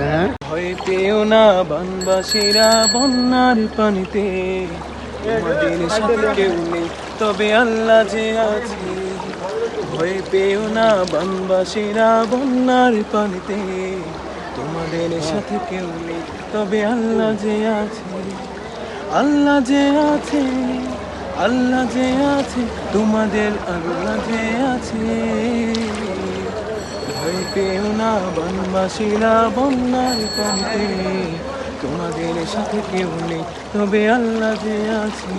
হ্যাঁ ভয় পেও না বনবাসীরা বন্যার পানিতে। তোমাদের সাথে কেউ নেই তবে আল্লাহ যে আছে। ভয় পেও না বনবাসীরা বন্যার পানিতে। তোমাদের সাথে কেউ নেই তবে আল্লাহ যে আছে। আল্লাহ যে আছে আল্লাহ যে আছে তোমাদের আল্লাহ যে আছে। ভয় পেও না বন্যার পানিতে তোমাদের সাথে কেউ নেই, তবে আল্লাহ যে আছে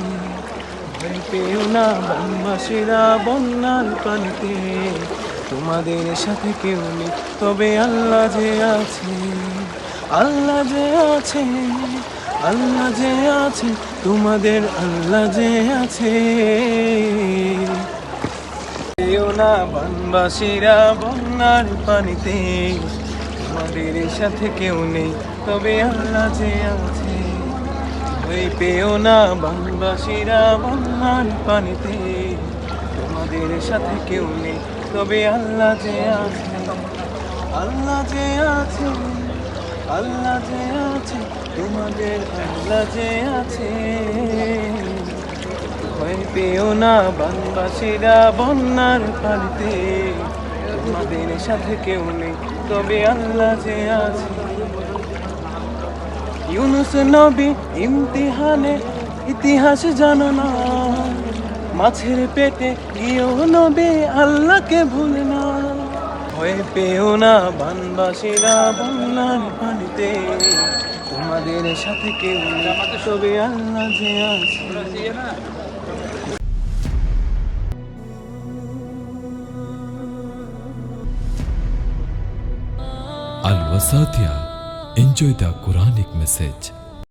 ভয় পেও না বনবাসীরা বন্যার পানিতে তোমাদের সাথে কেউ নেই, তবে আল্লাহ যে আছে আল্লাহ যে আছে আল্লাহ যে আছে তোমাদের আল্লাহ যে আছে না বনবাসীরা বন্যার পানিতে। তোমাদের সাথে কেউ নেই, তবে আল্লাহ যে আছে। ওই পেও না, বনবাসীরা বন্যার পানিতে। তোমাদের সাথে কেউ নেই, তবে আল্লাহ যে আছে। আল্লাহ যে আছে, আল্লাহ যে আছে। তোমাদের আল্লাহ যে আছে। পেও না বনবাসীরা বন্যার পানিতে। তোমাদের সাথে কেউ নেই, তবে আল্লাহ যে আছে। ইউনুস নবী ইমতিহানে ইতিহাস জানো না। মাছের পেটে গিয়েও নবী আল্লাহকে ভুল না। ভয় পেও না বানবাসীরা বন্যার পানিতে। তোমাদের সাথে কেউ তবে আল্লাহ যে আছে। Al Wasatia. Enjoy the Quranic message.